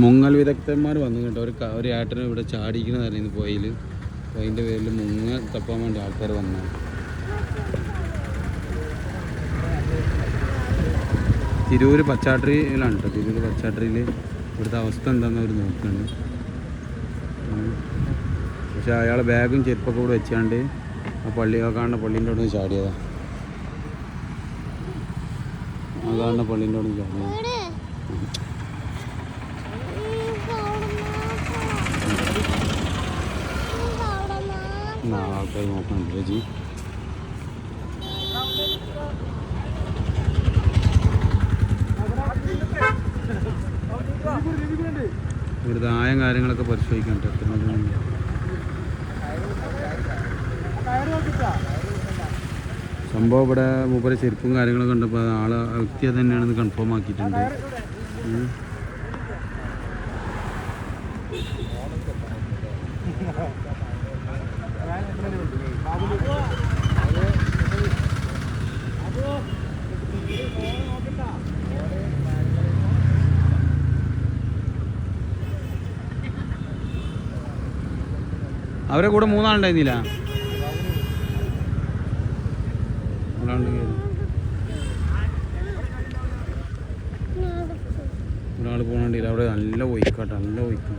മുങ്ങൽ വിദഗ്ധന്മാർ വന്നു കേട്ടോ. ഒരു ഒരു ഏട്ടനും ഇവിടെ ചാടിക്കണമെന്നായിരുന്നു പോയിൽ അപ്പോൾ അതിന്റെ പേരിൽ മുങ്ങ തപ്പാൻ വേണ്ടി ആൾക്കാർ വന്നു തിരൂര് പച്ചാട്രിയിലാണ് കേട്ടോ. തിരൂർ പച്ചാട്രിയിൽ ഇവിടുത്തെ അവസ്ഥ എന്താണെന്ന് അവർ നോക്കുന്നുണ്ട്. പക്ഷേ പക്ഷെ അയാൾ ബാഗും ചെരുപ്പൊക്കെ കൂടെ വെച്ചാണ്ട് ആ പള്ളി ആ കാണുന്ന പള്ളീന്റെ അവിടെ നിന്ന് ചാടിയതാണ് ആ കാണുന്ന പള്ളീന്റെ അവിടെ നിന്ന് ചാടിയതാ. ഇവിടെ എന്നാ ആൾക്കാർ നോക്കുന്നുണ്ട് ചേച്ചി ആയം കാര്യങ്ങളൊക്കെ പരിശോധിക്കാൻ എത്ര സംഭവം ഇവിടെ മൂപ്പരെ ചെരുപ്പും കാര്യങ്ങളൊക്കെ കണ്ടപ്പോൾ ആൾ വ്യക്തി തന്നെയാണെന്ന് കൺഫേം ആക്കിയിട്ടുണ്ട്. ഉം. അവരെ കൂടെ മൂന്നാളുണ്ടായിരുന്നില്ല? ഒരാൾ പോകണ്ടില്ല അവിടെ നല്ല ഒഴിക്കാട്ടോ നല്ല ഒയ്ക്കും